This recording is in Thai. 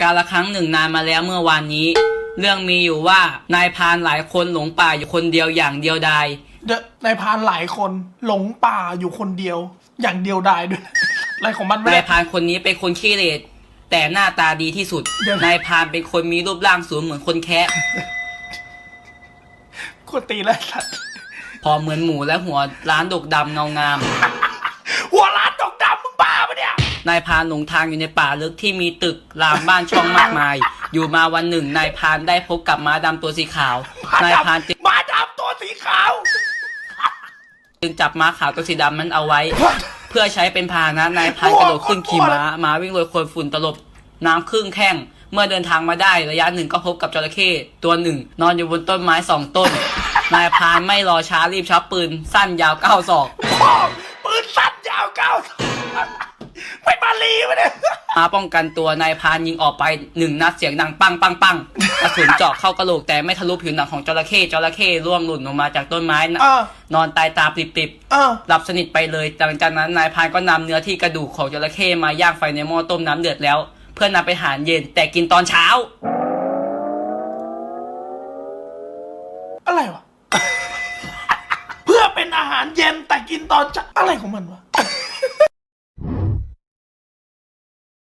กาละครั้งหนึ่งนานมาแล้วเมื่อวานนี้ เรื่องมีอยู่ว่านายพรานหลายคนหลงป่าอยู่คนเดียวอย่างเดียวดายเดอะนายพรานหลายคนหลงป่าอยู่คนเดียว อย่างเดียวดายด้วย อะไรของมันไม่ นาได้ยพรานคนนี้เป็นคนขี้เหร่แต่หน้าตาดีที่สุดเดี๋ยวนายพรานเป็นคนมีรูปร่างสูงเหมือนคนแคะกดตีแล้วสัตว์พอเหมือนหมูและหัวร้านดกดำเงางาม นี่ยนายพรานหลงทางอยู่ในป่าลึกที่มีตึกรามบ้านช่องมากมาย อยู่มาวันหนึ่ง นายพรานได้พบกับม้าดำตัวสีขาวม้านายพรานดำจึงม้าดำตัวสีขาว จึงจับม้าขาวตัวสีดำนั้นเอาไว้ เพื่อใช้เป็นพาหนะนายพรานกระโดดขึ้นขี่ม้าม้าวิ่งโรยโคลนฝุ่นตลบน้ำครึ่งแข้งเมื่อเดินทางมาได้ระยะหนึ่งก็พบกับจระเข้ตัวหนึ่ง นอนอยู่บนต้นไม้สองต้น นายพรานไม่รอช้ารีบชับปืน สั้นยาวเก้าศอกพ่อปืนสั้นยาวเก้าไม่ มาลีปะเนี่ยมาป้องกันตัวนายพรานยิงออกไปหนึ่งนัดเสียงดังปังปังปังกระสุนเจาะเข้ากระโหลกแต่ไม่ทะลุผิวหนังของจระเข้จระเข้ร่วงหล่นลงมาจากต้นไม้นะเออนอนตายตาปริบๆเออหลับสนิทไปเลยหลังจากนั้นนายพรานก็นำเนื้อที่กระดูกของจระเข้มาย่างไฟในหม้อต้มน้ำเดือดแล้ว เพื่อนำไปหารเย็นแต่กินตอนเช้า อะไรวะ เพื่อเป็นอาหารเย็นแต่กินตอนเช้าอะไรของมันวะ